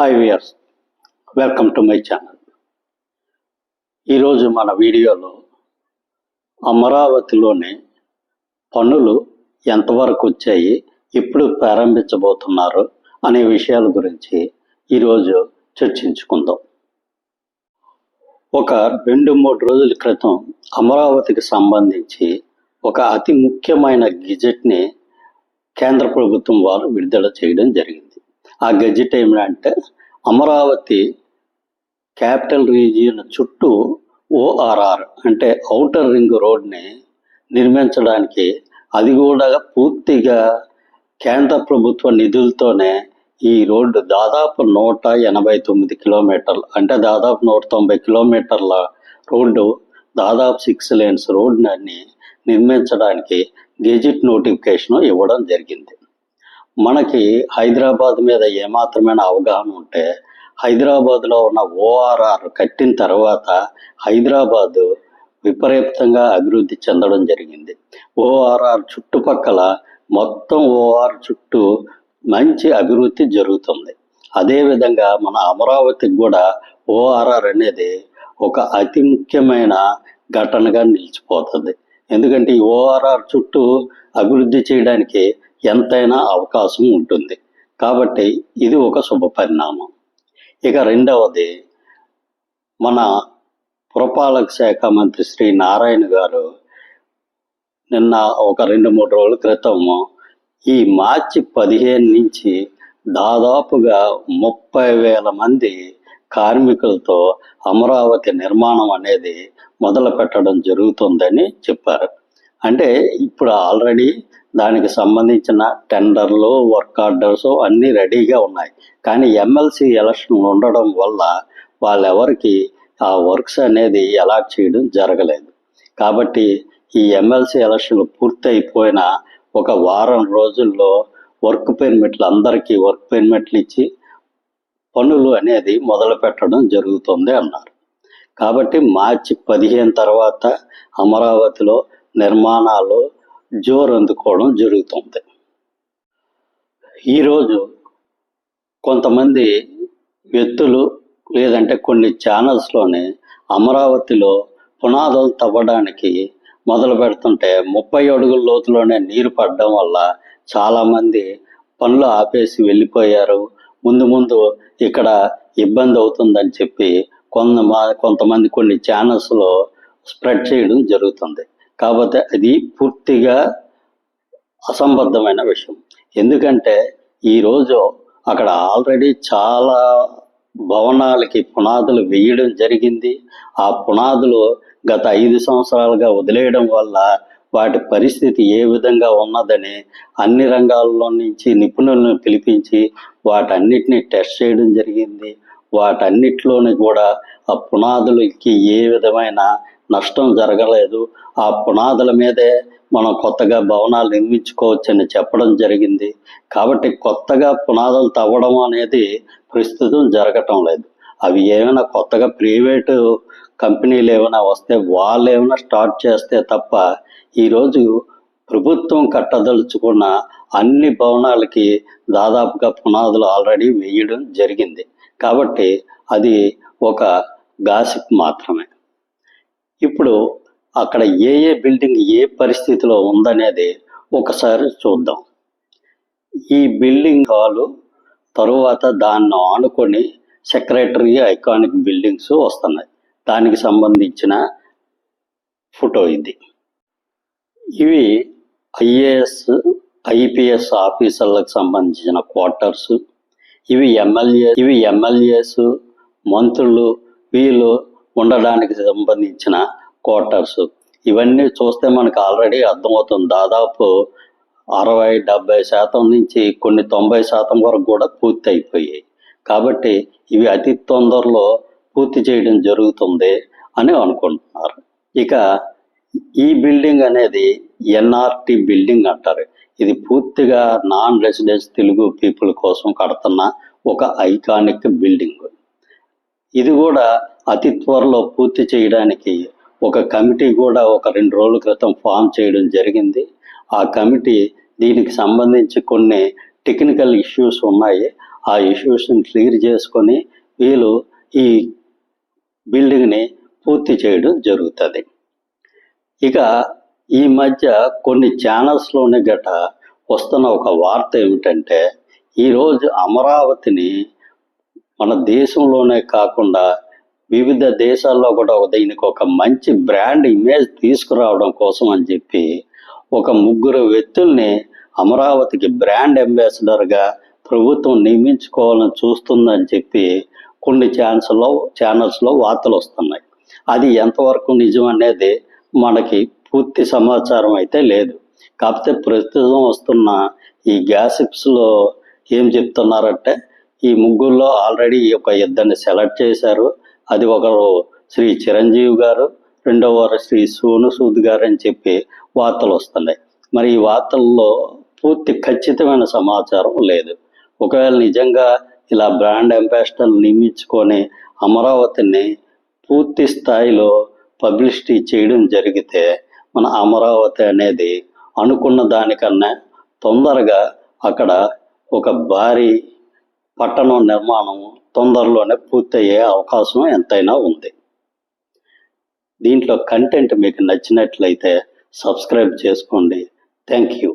Hi viewers welcome to my channel. ఈరోజు మన వీడియోలో అమరావతిలోని పనులు ఎంతవరకు వచ్చాయి ఎప్పుడు ప్రారంభించబోతున్నారు అనే విషయాల గురించి ఈరోజు చర్చించుకుందాం. ఒక రెండు మూడు రోజుల క్రితం అమరావతికి సంబంధించి ఒక అతి ముఖ్యమైన గిజెట్ని కేంద్ర ప్రభుత్వం వారు విడుదల చేయడం జరిగింది. ఆ గెజిట్ ఏమిటంటే అమరావతి క్యాపిటల్ రీజియన్ చుట్టూ ఓఆర్ఆర్ అంటే ఔటర్ రింగ్ రోడ్ని నిర్మించడానికి అది కూడా పూర్తిగా కేంద్ర ప్రభుత్వ నిధులతోనే ఈ రోడ్డు దాదాపు నూట ఎనభై తొమ్మిది కిలోమీటర్లు అంటే దాదాపు నూట తొంభై కిలోమీటర్ల రోడ్డు దాదాపు సిక్స్ లేన్స్ రోడ్ని నిర్మించడానికి గెజిట్ నోటిఫికేషన్ ఇవ్వడం జరిగింది. మనకి హైదరాబాద్ మీద ఏమాత్రమైన అవగాహన ఉంటే హైదరాబాద్లో ఉన్న ఓఆర్ఆర్ కట్టిన తర్వాత హైదరాబాద్ విపరీతంగా అభివృద్ధి చెందడం జరిగింది. ఓఆర్ఆర్ చుట్టుపక్కల మొత్తం ఓఆర్ చుట్టూ మంచి అభివృద్ధి జరుగుతుంది. అదేవిధంగా మన అమరావతికి కూడా ఓఆర్ఆర్ అనేది ఒక అతి ముఖ్యమైన ఘటనగా నిలిచిపోతుంది. ఎందుకంటే ఈ ఓఆర్ఆర్ చుట్టూ అభివృద్ధి చేయడానికి ఎంతైనా అవకాశం ఉంటుంది. కాబట్టి ఇది ఒక శుభ పరిణామం. ఇక రెండవది మన పురపాలక శాఖ మంత్రి శ్రీ నారాయణ గారు నిన్న ఒక రెండు మూడు రోజుల క్రితము ఈ మార్చి పదిహేను నుంచి దాదాపుగా ముప్పై వేల మంది కార్మికులతో అమరావతి నిర్మాణం అనేది మొదలు పెట్టడం జరుగుతుందని చెప్పారు. అంటే ఇప్పుడు ఆల్రెడీ దానికి సంబంధించిన టెండర్లు వర్క్ ఆర్డర్స్ అన్నీ రెడీగా ఉన్నాయి. కానీ ఎమ్మెల్సీ ఎలక్షన్ ఉండడం వల్ల వాళ్ళెవరికి ఆ వర్క్స్ అనేది అలాట్ చేయడం జరగలేదు. కాబట్టి ఈ ఎమ్మెల్సీ ఎలక్షన్ పూర్తయిపోయిన ఒక వారం రోజుల్లో వర్క్ పెర్మిట్లు అందరికీ వర్క్ పెర్మిట్లు ఇచ్చి పనులు అనేది మొదలు పెట్టడం జరుగుతుంది అన్నారు. కాబట్టి మార్చి పదిహేను తర్వాత అమరావతిలో నిర్మాణాలు జోరు అందుకోవడం జరుగుతుంది. ఈరోజు కొంతమంది వ్యక్తులు లేదంటే కొన్ని ఛానల్స్లోనే అమరావతిలో పునాదులు తవ్వడానికి మొదలు పెడుతుంటే ముప్పై అడుగుల లోతులోనే నీరు పడడం వల్ల చాలామంది పనులు ఆపేసి వెళ్ళిపోయారు. ముందు ముందు ఇక్కడ ఇబ్బంది అవుతుందని చెప్పి కొంత కొంతమంది కొన్ని ఛానల్స్లో స్ప్రెడ్ చేయడం జరుగుతుంది. కాకపోతే అది పూర్తిగా అసంబద్ధమైన విషయం. ఎందుకంటే ఈరోజు అక్కడ ఆల్రెడీ చాలా భవనాలకి పునాదులు వేయడం జరిగింది. ఆ పునాదులు గత ఐదు సంవత్సరాలుగా వదిలేయడం వల్ల వాటి పరిస్థితి ఏ విధంగా ఉన్నదని అన్ని రంగాల్లో నుంచి నిపుణులను పిలిపించి వాటన్నిటిని టెస్ట్ చేయడం జరిగింది. వాటన్నిటిలోని కూడా ఆ పునాదులకి ఏ విధమైన నష్టం జరగలేదు. ఆ పునాదుల మీదే మనం కొత్తగా భవనాలు నిర్మించుకోవచ్చని చెప్పడం జరిగింది. కాబట్టి కొత్తగా పునాదులు తవ్వడం అనేది ప్రస్తుతం జరగటం లేదు. అవి ఏమైనా కొత్తగా ప్రైవేటు కంపెనీలు ఏమైనా వస్తే వాళ్ళు ఏమైనా స్టార్ట్ చేస్తే తప్ప ఈరోజు ప్రభుత్వం కట్టదలుచుకున్న అన్ని భవనాలకి దాదాపుగా పునాదులు ఆల్రెడీ వేయడం జరిగింది. కాబట్టి అది ఒక గాసిప్ మాత్రమే. ఇప్పుడు అక్కడ ఏ ఏ బిల్డింగ్ ఏ పరిస్థితిలో ఉందనేది ఒకసారి చూద్దాం. ఈ బిల్డింగ్ హాలు తరువాత దాన్ని ఆనుకొని సెక్రటరీ ఐకానిక్ బిల్డింగ్స్ వస్తున్నాయి. దానికి సంబంధించిన ఫోటో ఇది. ఇవి ఐఏఎస్ ఐపీఎస్ ఆఫీసర్లకు సంబంధించిన క్వార్టర్స్. ఇవి ఎమ్మెల్యే ఇవి ఎమ్మెల్యేస్ మంత్రులు వీళ్ళు ఉండడానికి సంబంధించిన క్వార్టర్స్ ఇవన్నీ చూస్తే మనకు ఆల్రెడీ అర్థమవుతుంది. దాదాపు అరవై డెబ్బై శాతం నుంచి కొన్ని తొంభై శాతం వరకు కూడా పూర్తి అయిపోయాయి. కాబట్టి ఇవి అతి తొందరలో పూర్తి చేయడం జరుగుతుంది అని అనుకుంటున్నారు. ఇక ఈ బిల్డింగ్ అనేది ఎన్ఆర్టి బిల్డింగ్ అంటారు. ఇది పూర్తిగా నాన్ రెసిడెన్స్ తెలుగు పీపుల్ కోసం కడుతున్న ఒక ఐకానిక్ బిల్డింగ్ ఇది కూడా అతి త్వరలో పూర్తి చేయడానికి ఒక కమిటీ కూడా ఒక రెండు రోజుల క్రితం ఫామ్ చేయడం జరిగింది. ఆ కమిటీ దీనికి సంబంధించి కొన్ని టెక్నికల్ ఇష్యూస్ ఉన్నాయి. ఆ ఇష్యూస్ని క్లియర్ చేసుకొని వీళ్ళు ఈ బిల్డింగ్ని పూర్తి చేయడం జరుగుతుంది. ఇక ఈ మధ్య కొన్ని ఛానల్స్లోనే గట వస్తున్న ఒక వార్త ఏమిటంటే ఈరోజు అమరావతిని మన దేశంలోనే కాకుండా వివిధ దేశాల్లో కూడా దీనికి ఒక మంచి బ్రాండ్ ఇమేజ్ తీసుకురావడం కోసం అని చెప్పి ఒక ముగ్గురు వ్యక్తుల్ని అమరావతికి బ్రాండ్ అంబాసిడర్గా ప్రభుత్వం నియమించుకోవాలని చూస్తుందని చెప్పి కొన్ని ఛాన్స్లో ఛానల్స్లో వార్తలు వస్తున్నాయి. అది ఎంతవరకు నిజం అనేది మనకి పూర్తి సమాచారం అయితే లేదు. కాకపోతే ప్రస్తుతం వస్తున్న ఈ గ్యాసిప్స్లో ఏం చెప్తున్నారంటే ఈ ముగ్గురులో ఆల్రెడీ ఒక ఇద్దరిని సెలెక్ట్ చేశారు. అది ఒకరు శ్రీ చిరంజీవి గారు రెండవ వారు శ్రీ సోను సూద్ గారు అని చెప్పి వార్తలు వస్తున్నాయి. మరి ఈ వార్తల్లో పూర్తి ఖచ్చితమైన సమాచారం లేదు. ఒకవేళ నిజంగా ఇలా బ్రాండ్ అంబాసిడర్ నియమించుకొని అమరావతిని పూర్తి స్థాయిలో పబ్లిసిటీ చేయడం జరిగితే మన అమరావతి అనేది అనుకున్న దానికన్నా తొందరగా అక్కడ ఒక భారీ పట్టణం నిర్మాణం తొందరలోనే పూర్తయ్యే అవకాశం ఎంతైనా ఉంది. దీంట్లో కంటెంట్ మీకు నచ్చినట్లయితే సబ్స్క్రైబ్ చేసుకోండి. Thank you